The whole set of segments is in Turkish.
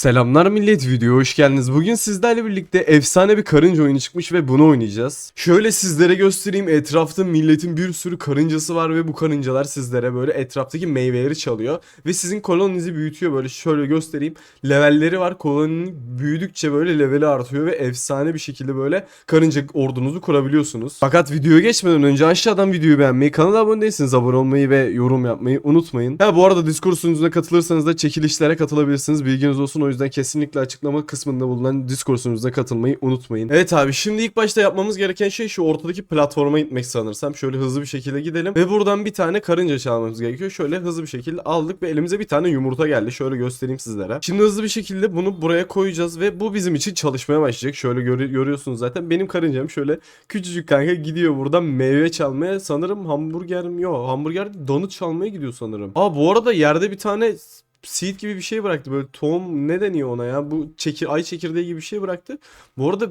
Selamlar millet video hoş geldiniz. Bugün sizlerle birlikte efsane bir karınca oyunu çıkmış ve bunu oynayacağız. Şöyle sizlere göstereyim. Etrafta milletin bir sürü karıncası var ve bu karıncalar sizlere böyle etraftaki meyveleri çalıyor. Ve sizin koloninizi büyütüyor böyle şöyle göstereyim. Levelleri var. Koloninin büyüdükçe böyle leveli artıyor ve efsane bir şekilde böyle karınca ordunuzu kurabiliyorsunuz. Fakat videoya geçmeden önce aşağıdan videoyu beğenmeyi, kanala abone değilseniz abone olmayı ve yorum yapmayı unutmayın. Ha bu arada Discord sunucuna katılırsanız da çekilişlere katılabilirsiniz. Bilginiz olsun. Yüzden kesinlikle açıklama kısmında bulunan Discord sunucuna katılmayı unutmayın. Evet abi şimdi ilk başta yapmamız gereken şey şu ortadaki platforma gitmek sanırsam. Şöyle hızlı bir şekilde gidelim ve buradan bir tane karınca çalmamız gerekiyor. Şöyle hızlı bir şekilde aldık ve elimize bir tane yumurta geldi. Şöyle göstereyim sizlere. Şimdi hızlı bir şekilde bunu buraya koyacağız ve bu bizim için çalışmaya başlayacak. Şöyle görü- görüyorsunuz zaten. Benim karıncam şöyle küçücük kanka gidiyor buradan meyve çalmaya. Sanırım hamburger mi? Yok hamburger donut çalmaya gidiyor sanırım. Aa bu arada yerde bir tane seed gibi bir şey bıraktı. Böyle tohum ne deniyor ona ya? Bu çekir ay çekirdeği gibi bir şey bıraktı. Bu arada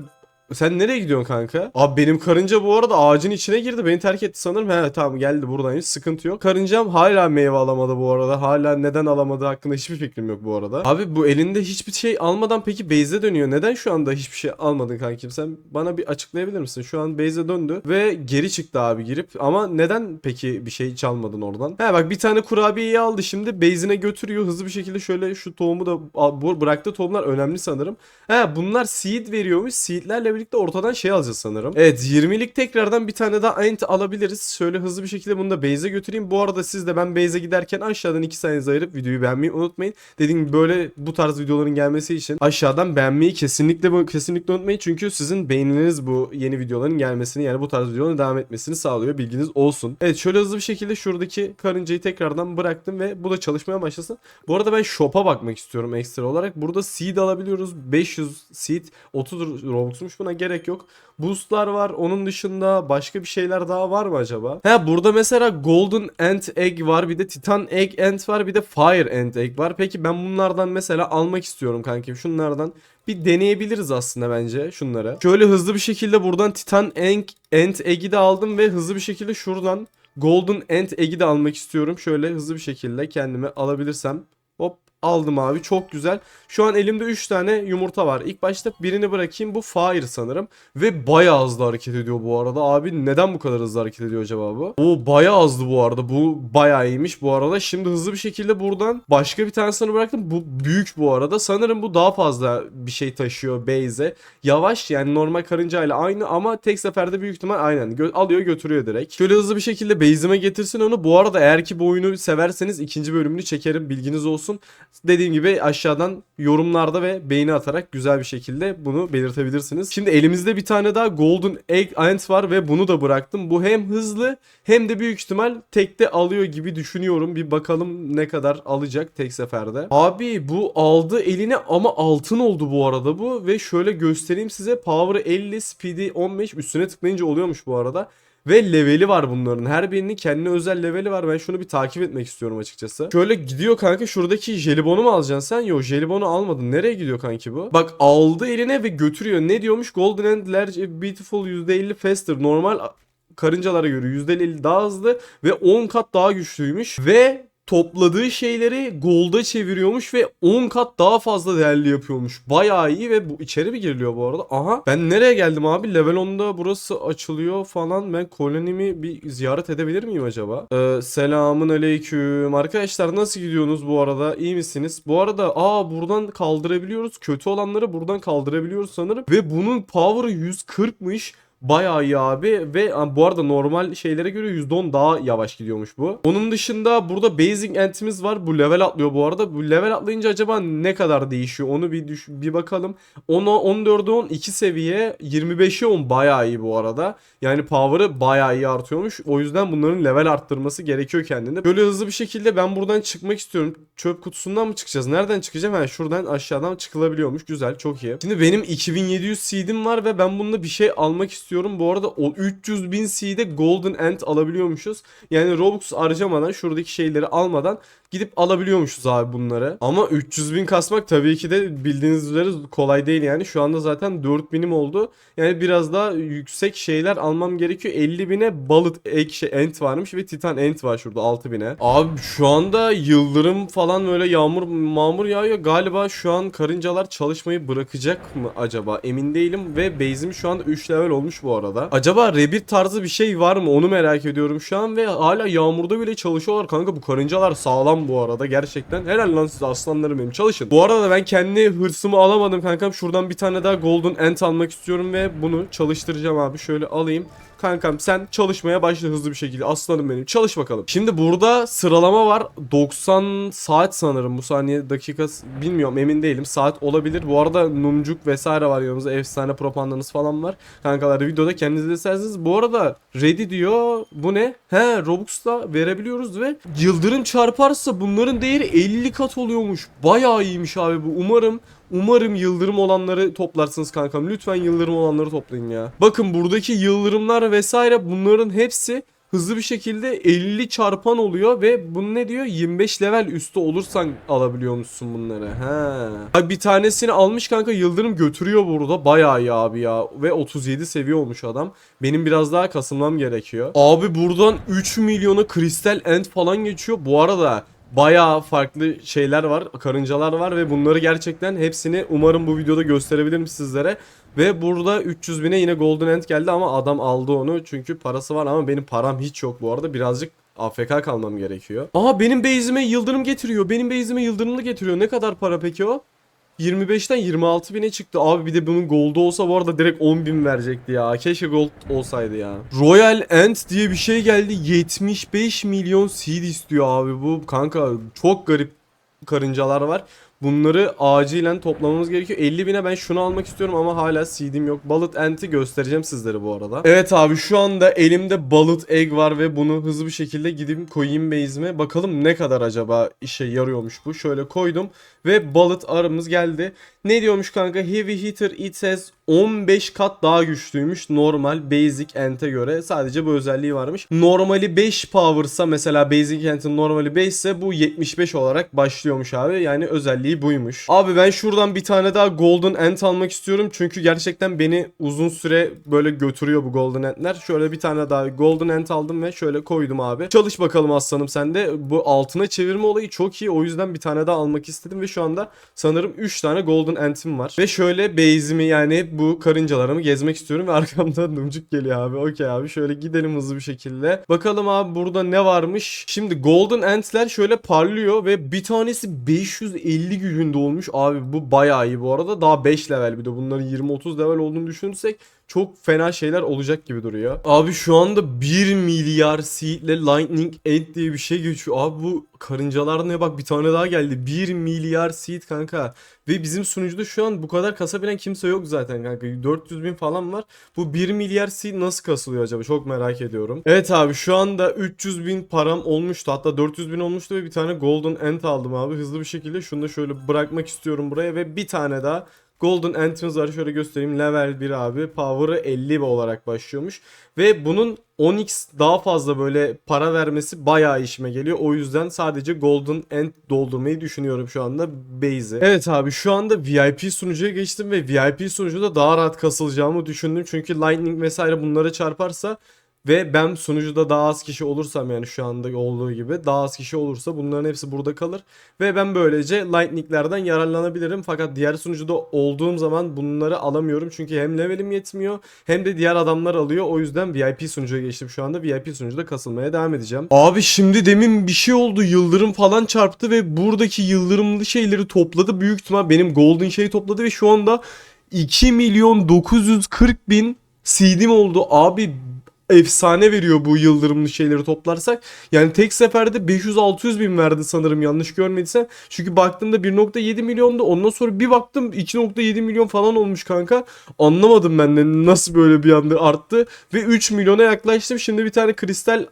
sen nereye gidiyorsun kanka? Abi benim karınca bu arada ağacın içine girdi. Beni terk etti sanırım. He tamam geldi buradan hiç sıkıntı yok. Karıncam hala meyve alamadı bu arada. Hala neden alamadığı hakkında hiçbir fikrim yok bu arada. Abi bu elinde hiçbir şey almadan peki base'e dönüyor. Neden şu anda hiçbir şey almadın kankim? Sen bana bir açıklayabilir misin? Şu an base'e döndü ve geri çıktı abi girip. Ama neden peki bir şey çalmadın oradan? He bak bir tane kurabiyeyi aldı şimdi base'ine götürüyor. Hızlı bir şekilde şöyle şu tohumu da bıraktığı tohumlar önemli sanırım. He bunlar seed veriyormuş. Seedlerle birlikte ortadan şey alacağız sanırım. Evet 20'lik tekrardan bir tane daha int alabiliriz. Şöyle hızlı bir şekilde bunu da base'e götüreyim. Bu arada siz de ben base'e giderken aşağıdan 2 saniyenizi ayırıp videoyu beğenmeyi unutmayın. Dediğim gibi böyle bu tarz videoların gelmesi için aşağıdan beğenmeyi kesinlikle kesinlikle unutmayın. Çünkü sizin beğeniniz bu yeni videoların gelmesini yani bu tarz videoların devam etmesini sağlıyor. Bilginiz olsun. Evet şöyle hızlı bir şekilde şuradaki karıncayı tekrardan bıraktım ve bu da çalışmaya başlasın. Bu arada ben shop'a bakmak istiyorum ekstra olarak. Burada seed alabiliyoruz. 500 seed 30 Robux'muş buna gerek yok. Boostlar var. Onun dışında başka bir şeyler daha var mı acaba? He burada mesela Golden Ant Egg var. Bir de Titan Egg Ant var. Bir de Fire Ant Egg var. Peki ben bunlardan mesela almak istiyorum kankim. Şunlardan bir deneyebiliriz aslında bence şunları. Şöyle hızlı bir şekilde buradan Titan Egg, Ant Egg'i de aldım ve hızlı bir şekilde şuradan Golden Ant Egg'i de almak istiyorum. Şöyle hızlı bir şekilde kendime alabilirsem. Hop aldım abi çok güzel. Şu an elimde 3 tane yumurta var. İlk başta birini bırakayım bu Fire sanırım. Ve bayağı hızlı hareket ediyor bu arada. Abi neden bu kadar hızlı hareket ediyor acaba bu? O bayağı hızlı bu arada. Bu bayağı iyiymiş bu arada. Şimdi hızlı bir şekilde buradan başka bir tanesini bıraktım. Bu büyük bu arada. Sanırım bu daha fazla bir şey taşıyor base'e. Yavaş yani normal karınca ile aynı ama tek seferde büyük ihtimal aynen Gö- alıyor götürüyor direkt. Şöyle hızlı bir şekilde base'ime getirsin onu. Bu arada eğer ki bu oyunu severseniz ikinci bölümünü çekerim bilginiz olsun. Dediğim gibi aşağıdan yorumlarda ve beğeni atarak güzel bir şekilde bunu belirtebilirsiniz. Şimdi elimizde bir tane daha Golden Egg Ant var ve bunu da bıraktım. Bu hem hızlı hem de büyük ihtimal tekte alıyor gibi düşünüyorum. Bir bakalım ne kadar alacak tek seferde. Abi bu aldı eline ama altın oldu bu arada bu ve şöyle göstereyim size. Power 50, Speed'i 15 üstüne tıklayınca oluyormuş bu arada. Ve leveli var bunların. Her birinin kendine özel leveli var. Ben şunu bir takip etmek istiyorum açıkçası. Şöyle gidiyor kanka şuradaki jelibonu mu alacaksın sen? Yok jelibonu almadın. Nereye gidiyor kanki bu? Bak aldı eline ve götürüyor. Ne diyormuş? Golden and Large Beautiful %50 faster. Normal karıncalara göre %50 daha hızlı ve 10 kat daha güçlüymüş. Ve topladığı şeyleri golda çeviriyormuş ve 10 kat daha fazla değerli yapıyormuş. Bayağı iyi ve bu içeri mi giriliyor bu arada? Aha ben nereye geldim abi? Level 10'da burası açılıyor falan. Ben kolonimi bir ziyaret edebilir miyim acaba? Ee, selamun aleyküm. Arkadaşlar nasıl gidiyorsunuz bu arada? İyi misiniz? Bu arada aa buradan kaldırabiliyoruz. Kötü olanları buradan kaldırabiliyoruz sanırım. Ve bunun power'ı 140'mış. Bayağı iyi abi ve bu arada normal şeylere göre %10 daha yavaş gidiyormuş bu. Onun dışında burada basic entimiz var. Bu level atlıyor bu arada. Bu level atlayınca acaba ne kadar değişiyor? Onu bir düş bir bakalım. 10'a 14'e 10 2 seviye 25'e 10 bayağı iyi bu arada. Yani power'ı bayağı iyi artıyormuş. O yüzden bunların level arttırması gerekiyor kendine. Böyle hızlı bir şekilde ben buradan çıkmak istiyorum. Çöp kutusundan mı çıkacağız? Nereden çıkacağım? Ha şuradan aşağıdan çıkılabiliyormuş. Güzel çok iyi. Şimdi benim 2700 seed'im var ve ben bununla bir şey almak istiyorum. Bu arada o 300 bin seed'e golden ant alabiliyormuşuz. Yani Robux harcamadan şuradaki şeyleri almadan gidip alabiliyormuşuz abi bunları. Ama 300 bin kasmak tabii ki de bildiğiniz üzere kolay değil yani. Şu anda zaten 4000'im oldu. Yani biraz daha yüksek şeyler almam gerekiyor. 50 bine balık ek şey ent varmış ve titan ent var şurada 6000'e. Abi şu anda yıldırım falan böyle yağmur mağmur yağıyor. Galiba şu an karıncalar çalışmayı bırakacak mı acaba? Emin değilim ve base'im şu anda 3 level olmuş bu arada. Acaba rebirth tarzı bir şey var mı? Onu merak ediyorum şu an ve hala yağmurda bile çalışıyorlar kanka. Bu karıncalar sağlam bu arada gerçekten. Helal lan size aslanlarım benim çalışın. Bu arada ben kendi hırsımı alamadım kankam. Şuradan bir tane daha golden ent almak istiyorum ve bunu çalıştıracağım abi. Şöyle alayım. Kankam sen çalışmaya başla hızlı bir şekilde. Aslanım benim. Çalış bakalım. Şimdi burada sıralama var. 90 saat sanırım. Bu saniye dakika bilmiyorum emin değilim. Saat olabilir. Bu arada Numcuk vesaire var yanımızda. Efsane propandanız falan var. Kankalar videoda kendiniz de isterseniz. Bu arada ready diyor. Bu ne? He Robux'ta verebiliyoruz ve yıldırım çarparsa bunların değeri 50 kat oluyormuş. Bayağı iyiymiş abi bu. Umarım Umarım yıldırım olanları toplarsınız kankam. Lütfen yıldırım olanları toplayın ya. Bakın buradaki yıldırımlar vesaire bunların hepsi hızlı bir şekilde 50 çarpan oluyor ve bunu ne diyor? 25 level üstü olursan alabiliyor musun bunları? He. Abi bir tanesini almış kanka yıldırım götürüyor burada. Bayağı iyi abi ya. Ve 37 seviye olmuş adam. Benim biraz daha kasılmam gerekiyor. Abi buradan 3 milyona kristal end falan geçiyor. Bu arada bayağı farklı şeyler var, karıncalar var ve bunları gerçekten hepsini umarım bu videoda gösterebilirim sizlere. Ve burada 300 bine yine Golden End geldi ama adam aldı onu çünkü parası var ama benim param hiç yok bu arada birazcık AFK kalmam gerekiyor. Aha benim base'ime yıldırım getiriyor. Benim base'ime yıldırımlı getiriyor. Ne kadar para peki o? 25'ten 26 bine çıktı. Abi bir de bunun gold'u olsa bu arada direkt 10 bin verecekti ya. Keşke gold olsaydı ya. Royal Ant diye bir şey geldi. 75 milyon seed istiyor abi bu. Kanka çok garip karıncalar var. Bunları acilen toplamamız gerekiyor. 50 bine ben şunu almak istiyorum ama hala seed'im yok. Bullet Ant'i göstereceğim sizlere bu arada. Evet abi şu anda elimde Bullet Egg var ve bunu hızlı bir şekilde gidip koyayım base'ime. Bakalım ne kadar acaba işe yarıyormuş bu. Şöyle koydum ve Bullet arımız geldi. Ne diyormuş kanka? Heavy Hitter It says 15 kat daha güçlüymüş normal Basic Ant'e göre. Sadece bu özelliği varmış. Normali 5 power'sa mesela Basic Ant'in normali 5 ise bu 75 olarak başlıyormuş abi. Yani özelliği buymuş. Abi ben şuradan bir tane daha Golden Ant almak istiyorum. Çünkü gerçekten beni uzun süre böyle götürüyor bu Golden Ant'ler. Şöyle bir tane daha Golden Ant aldım ve şöyle koydum abi. Çalış bakalım aslanım sen de. Bu altına çevirme olayı çok iyi. O yüzden bir tane daha almak istedim ve şu anda sanırım 3 tane Golden Ant'im var. Ve şöyle base'imi yani bu karıncalarımı gezmek istiyorum ve arkamda numcuk geliyor abi. Okey abi şöyle gidelim hızlı bir şekilde. Bakalım abi burada ne varmış. Şimdi Golden Ant'ler şöyle parlıyor ve bir tanesi 550 gücünde olmuş. Abi bu bayağı iyi bu arada. Daha 5 level bir de bunların 20-30 level olduğunu düşünürsek çok fena şeyler olacak gibi duruyor. Abi şu anda 1 milyar seedle Lightning Ant diye bir şey geçiyor. Abi bu karıncalar ne bak bir tane daha geldi. 1 milyar seed kanka. Ve bizim sunucuda şu an bu kadar kasabilen kimse yok zaten kanka. 400 bin falan var. Bu 1 milyar seed nasıl kasılıyor acaba? Çok merak ediyorum. Evet abi şu anda 300 bin param olmuştu. Hatta 400 bin olmuştu ve bir tane Golden Ant aldım abi. Hızlı bir şekilde şunu da şöyle bırakmak istiyorum buraya ve bir tane daha Golden Ant'imiz var. Şöyle göstereyim. Level 1 abi. Power'ı 50 olarak başlıyormuş. Ve bunun 10x daha fazla böyle para vermesi bayağı işime geliyor. O yüzden sadece Golden Ant doldurmayı düşünüyorum şu anda base'i. Evet abi şu anda VIP sunucuya geçtim ve VIP sunucuda daha rahat kasılacağımı düşündüm. Çünkü Lightning vesaire bunlara çarparsa ve ben sunucuda daha az kişi olursam yani şu anda olduğu gibi daha az kişi olursa bunların hepsi burada kalır. Ve ben böylece lightninglerden yararlanabilirim. Fakat diğer sunucuda olduğum zaman bunları alamıyorum. Çünkü hem levelim yetmiyor hem de diğer adamlar alıyor. O yüzden VIP sunucuya geçtim şu anda. VIP sunucuda kasılmaya devam edeceğim. Abi şimdi demin bir şey oldu. Yıldırım falan çarptı ve buradaki yıldırımlı şeyleri topladı. Büyük ihtimal benim golden şeyi topladı ve şu anda 2 milyon 940 bin seed'im oldu. Abi efsane veriyor bu yıldırımlı şeyleri toplarsak. Yani tek seferde 500-600 bin verdi sanırım yanlış görmediysem. Çünkü baktığımda 1.7 milyondu. Ondan sonra bir baktım 2.7 milyon falan olmuş kanka. Anlamadım ben de nasıl böyle bir anda arttı. Ve 3 milyona yaklaştım. Şimdi bir tane kristal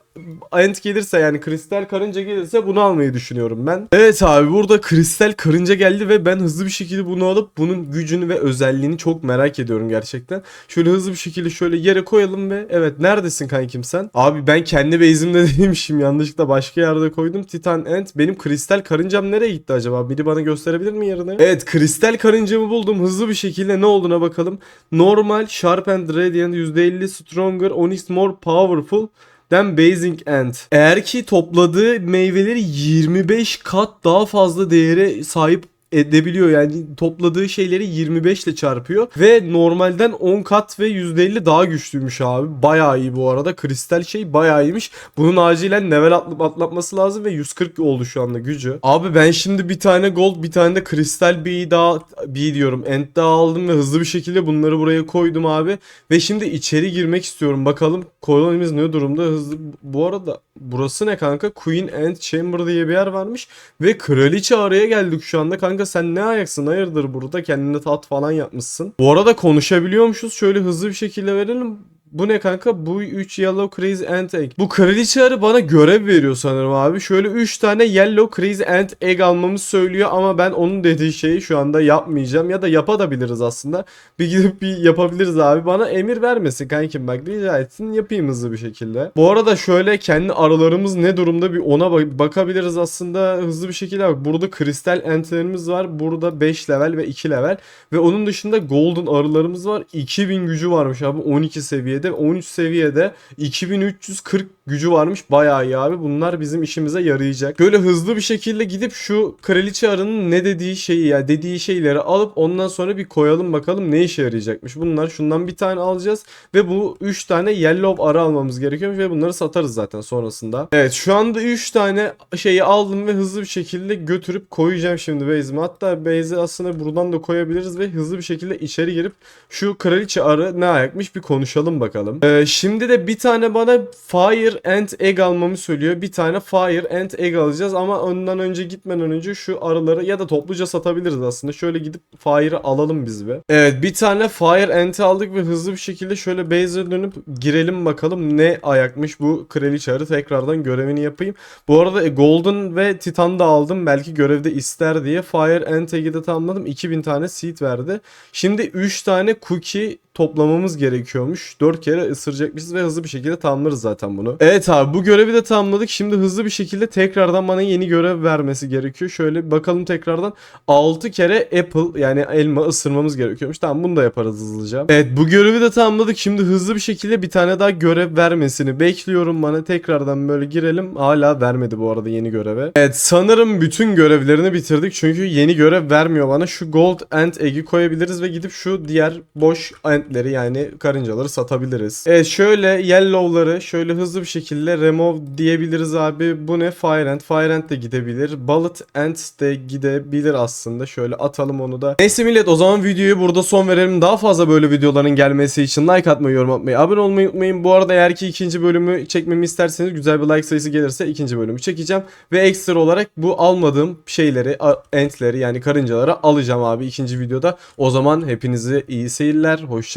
ant gelirse yani kristal karınca gelirse bunu almayı düşünüyorum ben. Evet abi burada kristal karınca geldi ve ben hızlı bir şekilde bunu alıp bunun gücünü ve özelliğini çok merak ediyorum gerçekten. Şöyle hızlı bir şekilde şöyle yere koyalım ve evet nerede neredesin kankim sen? Abi ben kendi base'imde değilmişim. Yanlışlıkla başka yerde koydum. Titan Ant. Benim kristal karıncam nereye gitti acaba? Biri bana gösterebilir mi yerini? Evet kristal karıncamı buldum. Hızlı bir şekilde ne olduğuna bakalım. Normal, Sharp and Radiant, %50 Stronger, Onyx More Powerful. Then Basing Ant. Eğer ki topladığı meyveleri 25 kat daha fazla değere sahip edebiliyor. Yani topladığı şeyleri 25 ile çarpıyor. Ve normalden 10 kat ve %50 daha güçlüymüş abi. Bayağı iyi bu arada. Kristal şey bayağı iyiymiş. Bunun acilen level atlıp atlatması lazım ve 140 oldu şu anda gücü. Abi ben şimdi bir tane gold bir tane de kristal bir daha bir diyorum. Ent daha aldım ve hızlı bir şekilde bunları buraya koydum abi. Ve şimdi içeri girmek istiyorum. Bakalım kolonimiz ne durumda hızlı. Bu arada burası ne kanka? Queen Ant Chamber diye bir yer varmış. Ve kraliçe araya geldik şu anda. Kanka sen ne ayaksın? Hayırdır burada? Kendine tat falan yapmışsın. Bu arada konuşabiliyormuşuz. Şöyle hızlı bir şekilde verelim. Bu ne kanka? Bu 3 Yellow Crazy Ant Egg. Bu kraliçe arı bana görev veriyor sanırım abi. Şöyle 3 tane Yellow Crazy Ant Egg almamı söylüyor ama ben onun dediği şeyi şu anda yapmayacağım. Ya da yapabiliriz aslında. Bir gidip bir yapabiliriz abi. Bana emir vermesin kankim bak rica etsin yapayım hızlı bir şekilde. Bu arada şöyle kendi arılarımız ne durumda bir ona bak- bakabiliriz aslında hızlı bir şekilde. Bak burada kristal entlerimiz var. Burada 5 level ve 2 level. Ve onun dışında golden arılarımız var. 2000 gücü varmış abi 12 seviyede. 13 seviyede 2340 gücü varmış. Bayağı iyi abi. Bunlar bizim işimize yarayacak. Böyle hızlı bir şekilde gidip şu kraliçe arının ne dediği şeyi ya dediği şeyleri alıp ondan sonra bir koyalım bakalım ne işe yarayacakmış. Bunlar şundan bir tane alacağız ve bu 3 tane yellow arı almamız gerekiyor ve bunları satarız zaten sonrasında. Evet şu anda 3 tane şeyi aldım ve hızlı bir şekilde götürüp koyacağım şimdi base'ime. Hatta base'i aslında buradan da koyabiliriz ve hızlı bir şekilde içeri girip şu kraliçe arı ne ayakmış bir konuşalım bakalım. Ee, şimdi de bir tane bana fire and egg almamı söylüyor. Bir tane fire and egg alacağız ama ondan önce gitmeden önce şu arıları ya da topluca satabiliriz aslında. Şöyle gidip fire'ı alalım biz bir. Evet bir tane fire ant aldık ve hızlı bir şekilde şöyle base'e dönüp girelim bakalım ne ayakmış bu kraliçe arı. Tekrardan görevini yapayım. Bu arada e, golden ve titan da aldım. Belki görevde ister diye fire and egg'i de tamamladım. 2000 tane seed verdi. Şimdi 3 tane cookie toplamamız gerekiyormuş. 4 kere ısıracakmışız ve hızlı bir şekilde tamamlarız zaten bunu. Evet abi bu görevi de tamamladık. Şimdi hızlı bir şekilde tekrardan bana yeni görev vermesi gerekiyor. Şöyle bakalım tekrardan 6 kere apple yani elma ısırmamız gerekiyormuş. Tamam bunu da yaparız hızlıca. Evet bu görevi de tamamladık. Şimdi hızlı bir şekilde bir tane daha görev vermesini bekliyorum bana. Tekrardan böyle girelim. Hala vermedi bu arada yeni göreve. Evet sanırım bütün görevlerini bitirdik. Çünkü yeni görev vermiyor bana. Şu gold ant egg'i koyabiliriz ve gidip şu diğer boş antleri yani karıncaları satabiliriz. Evet şöyle yellow'ları şöyle hızlı bir şekilde remove diyebiliriz abi. Bu ne? Fire ant. Fire ant de gidebilir. Bullet ant de gidebilir aslında. Şöyle atalım onu da. Neyse millet o zaman videoyu burada son verelim. Daha fazla böyle videoların gelmesi için like atmayı, yorum atmayı, abone olmayı unutmayın. Bu arada eğer ki ikinci bölümü çekmemi isterseniz güzel bir like sayısı gelirse ikinci bölümü çekeceğim. Ve ekstra olarak bu almadığım şeyleri, entleri yani karıncaları alacağım abi ikinci videoda. O zaman hepinize iyi seyirler, hoşça